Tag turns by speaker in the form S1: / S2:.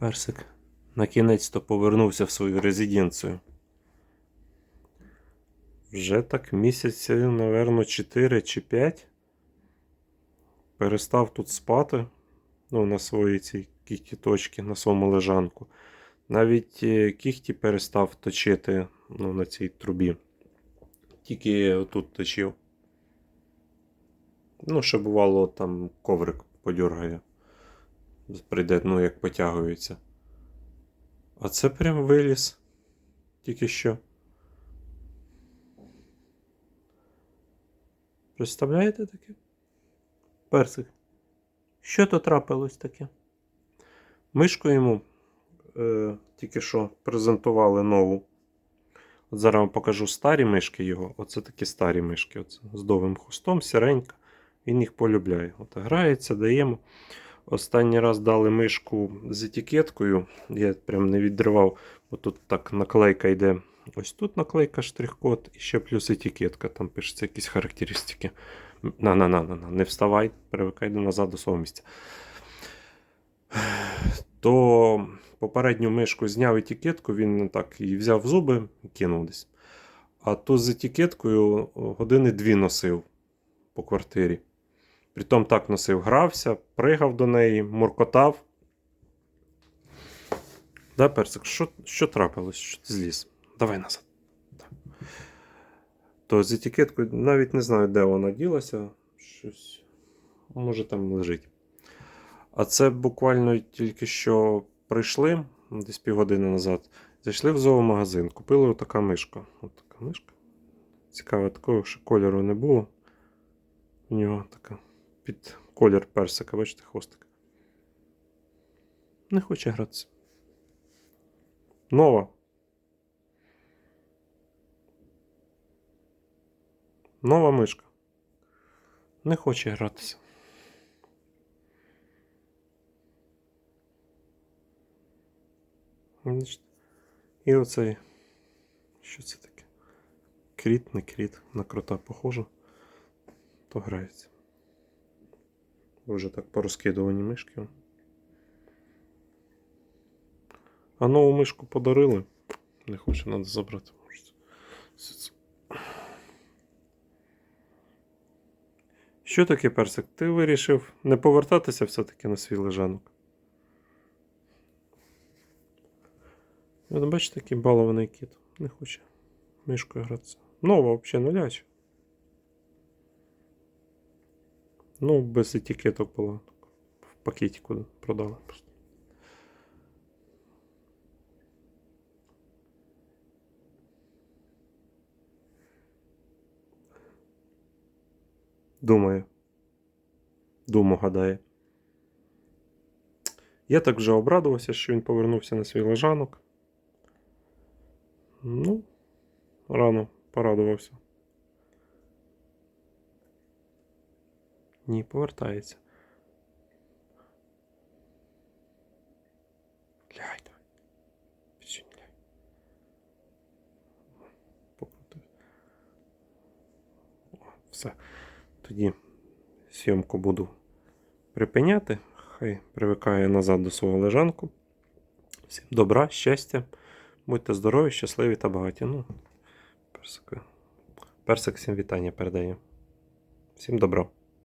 S1: Персик на кінець-то повернувся в свою резиденцію. Вже так місяців, напевно, 4 чи 5. Перестав тут спати. Ну, на своїй цій кіхті-точці, на своєму лежанку. Навіть е, кіхті перестав точити ну, на цій трубі. Тільки тут точив. Ну, ще бувало, там коврик подергає. Прийде, ну, як потягується. А це прям виліз. Тільки що. Представляєте таке? Персик. Що то трапилось таке? Мишку йому е, тільки що презентували нову. От зараз вам покажу старі мишки його. Оце такі старі мишки. Оце, з довгим хвостом, сіренька. Він їх полюбляє. От грається, даємо. Останній раз дали мишку з етикеткою. Я прям не відривав, бо тут так наклейка йде. Ось тут наклейка штрих-код і ще плюс етикетка. Там пишеться якісь характеристики. На, на, на, на, на. Не вставай, привикай до назад до свого місця. То попередню мишку зняв етикетку, він так її взяв зуби і кинув десь. А ту з етикеткою години дві носив по квартирі. Притом так носив, грався, пригав до неї, муркотав. Да, персик, що, що трапилось? Що ти зліз? Давай назад. То з етикеткою навіть не знаю, де вона ділася. Щось. Може там лежить. А це буквально тільки що прийшли десь півгодини назад. Зайшли в зоомагазин, купили отака мишка. От така мишка. Цікаво, такого ще кольору не було. У нього така під колір персика, бачите, хвостик. Не хоче гратися. Нова. Нова мишка. Не хоче гратися. І оцей. Що це таке? Кріт, не кріт, на крота похоже. То грається. Вже так порозкидувані мишки. А нову мишку подарили. Не хоче, треба забрати. Що таке персик? Ти вирішив не повертатися все-таки на свій лежанок? Бачите, такий балований кіт. Не хоче мишкою гратися. Нова взагалі нуляча. Ну, без етикеток була. В пакетику продали просто. Думає. Думу гадає. Я так вже обрадувався, що він повернувся на свій лежанок. Ну, рано порадувався. Ні, повертається. Ляй, давай. Не ляй. Покрутив. Все. Тоді зйомку буду припиняти. Хай привикає назад до свого лежанку. Всім добра, щастя. Будьте здорові, щасливі та багаті. Ну, персик, персик всім вітання передає. Всім добра.